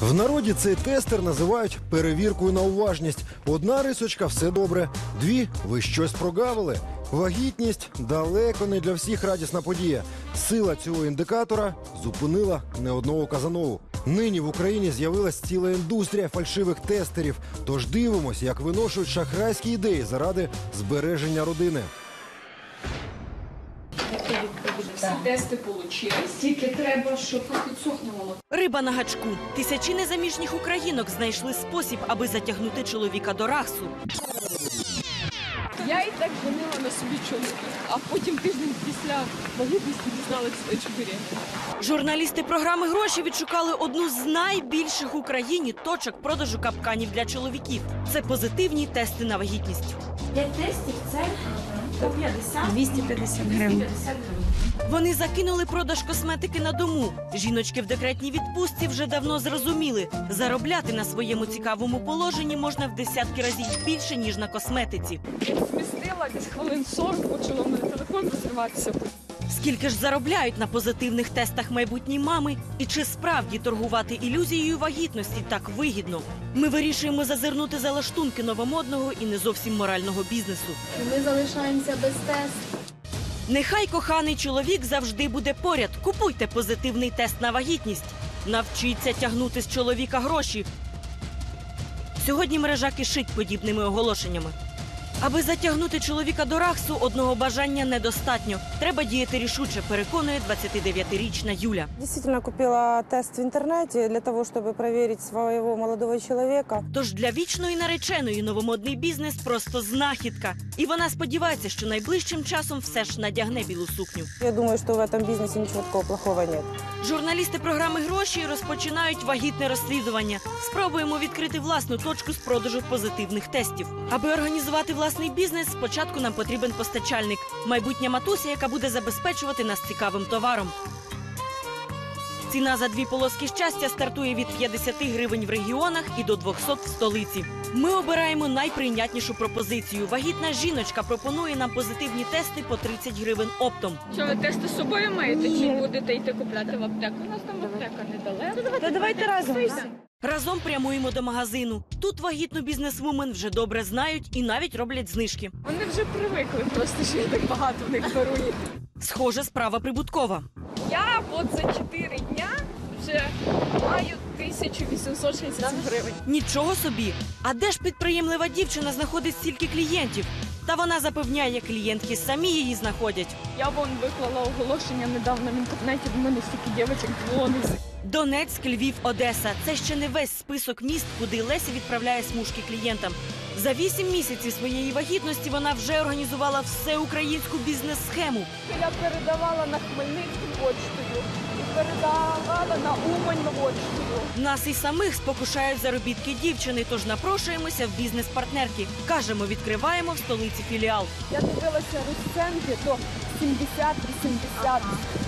В народі цей тестер називають перевіркою на уважність. Одна рисочка все добре, дві ви щось прогавили. Вагітність далеко не для всіх радісна подія. Сила цього індикатора зупинила не одного казанову. Нині в Україні з'явилась ціла індустрія фальшивих тестерів. Тож дивимось, як виношують шахрайські ідеї заради збереження родини. Всі тести получились. Тільки треба, щоб підсохнуло. Риба на гачку. Тисячі незаміжніх українок знайшли спосіб, аби затягнути чоловіка до рахсу. Я і так гонила на собі чоловіка, а потім тиждень після вагітності дізналася, беременна. Журналісти програми гроші відшукали одну з найбільших в Україні точок продажу капканів для чоловіків. Це позитивні тести на вагітність. П'ять тестів це 150 250 гривень. Вони закинули продаж косметики на дому. Жіночки в декретній відпустці вже давно зрозуміли, заробляти на своєму цікавому положенні можна в десятки разів більше ніж на косметиці. Змістила десь хвилин 40, почала в мене телефон розриватися. Скільки ж заробляють на позитивних тестах майбутні мами? І чи справді торгувати ілюзією вагітності так вигідно? Ми вирішуємо зазирнути за лаштунки новомодного і не зовсім морального бізнесу. Ми залишаємося без тесту. Нехай коханий чоловік завжди буде поряд. Купуйте позитивний тест на вагітність. Навчіться тягнути з чоловіка гроші. Сьогодні мережа кишить подібними оголошеннями. Аби затягнути чоловіка до рахсу, одного бажання недостатньо. Треба діяти рішуче, переконує 29-річна Юля. Действительно купила тест в интернете для того, чтобы проверить своего молодого человека. Тож для вічної нареченої новомодний бізнес просто знахідка. І вона сподівається, що найближчим часом все ж надягне білу сукню. Я думаю, что в этом бизнесе ничего такого плохого нет. Журналісти програми гроші розпочинають вагітне розслідування. Спробуємо відкрити власну точку з продажу позитивних тестів. Аби організувати власний бізнес, спочатку нам потрібен постачальник, майбутня матуся, яка буде забезпечувати нас цікавим товаром. Ціна за дві полоски щастя стартує від 50 гривень в регіонах і до 200 в столиці. Ми обираємо найприйнятнішу пропозицію. Вагітна жіночка пропонує нам позитивні тести по 30 гривень оптом. Що ви тести з собою маєте чи будете йти купляти в аптеку? У нас там аптека недалеко. Да давайте разом. Разом прямуємо до магазину. Тут вагітну бізнесвумен вже добре знають і навіть роблять знижки. Вони вже привикли просто, що я так багато в них беру. Схоже, справа прибуткова. Я от за 4 дня вже маю 1860 гривень. Нічого собі. А де ж підприємлива дівчина знаходить стільки клієнтів? Та вона запевняє, клієнтки самі її знаходять. Я вон виклала оголошення недавно в інтернеті, до мене стільки дівчинок дзвонить. Донецьк, Львів, Одеса це ще не весь список міст, куди Леся відправляє смужки клієнтам. За вісім місяців своєї вагітності вона вже організувала всеукраїнську бізнес-схему. Я передавала на Хмельницьку почтою і на Умань почтою. Нас і самих спокушають заробітки дівчини, тож напрошуємося в бізнес-партнерки. Кажемо, відкриваємо в столиці філіал. Я дивилася розценки до 70-80.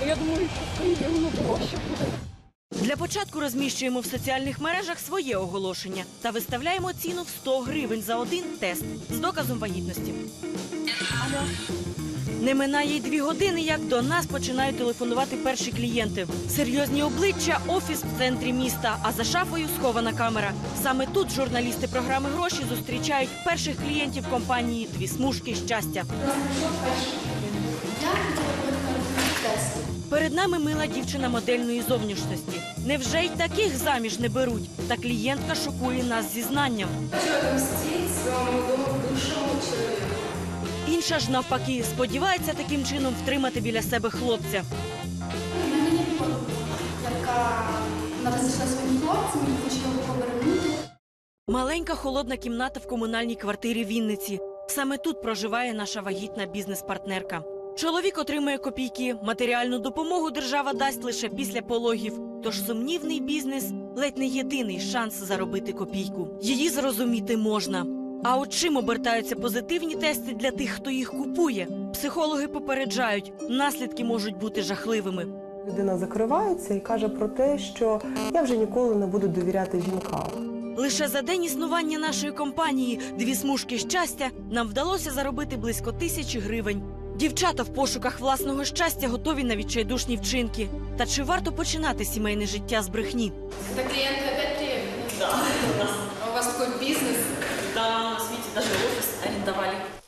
Я думаю, що воно дорожче буде. Для початку розміщуємо в соціальних мережах своє оголошення та виставляємо ціну в 100 гривень за один тест з доказом вагітності. Не минає й дві години, як до нас починають телефонувати перші клієнти. Серйозні обличчя, офіс в центрі міста, а за шафою схована камера. Саме тут журналісти програми гроші зустрічають перших клієнтів компанії Дві смужки щастя. Перед нами мила дівчина модельної зовнішності. Невже й таких заміж не беруть? Та клієнтка шокує нас зізнанням. Інша ж навпаки сподівається таким чином втримати біля себе хлопця. Мені подобається, яка вона своїм хлопцем, і хоче його повернути. Маленька холодна кімната в комунальній квартирі Вінниці. Саме тут проживає наша вагітна бізнес-партнерка. Чоловік отримує копійки. Матеріальну допомогу держава дасть лише після пологів. Тож сумнівний бізнес ледь не єдиний шанс заробити копійку. Її зрозуміти можна. А от чим обертаються позитивні тести для тих, хто їх купує? Психологи попереджають, наслідки можуть бути жахливими. Людина закривається і каже про те, що я вже ніколи не буду довіряти жінкам. Лише за день існування нашої компанії дві смужки щастя нам вдалося заробити близько тисячі гривень. Дівчата в пошуках власного щастя готові на відчайдушні вчинки. Та чи варто починати сімейне життя з брехні? Та клієнтка, когда на свете даже офис арендовали.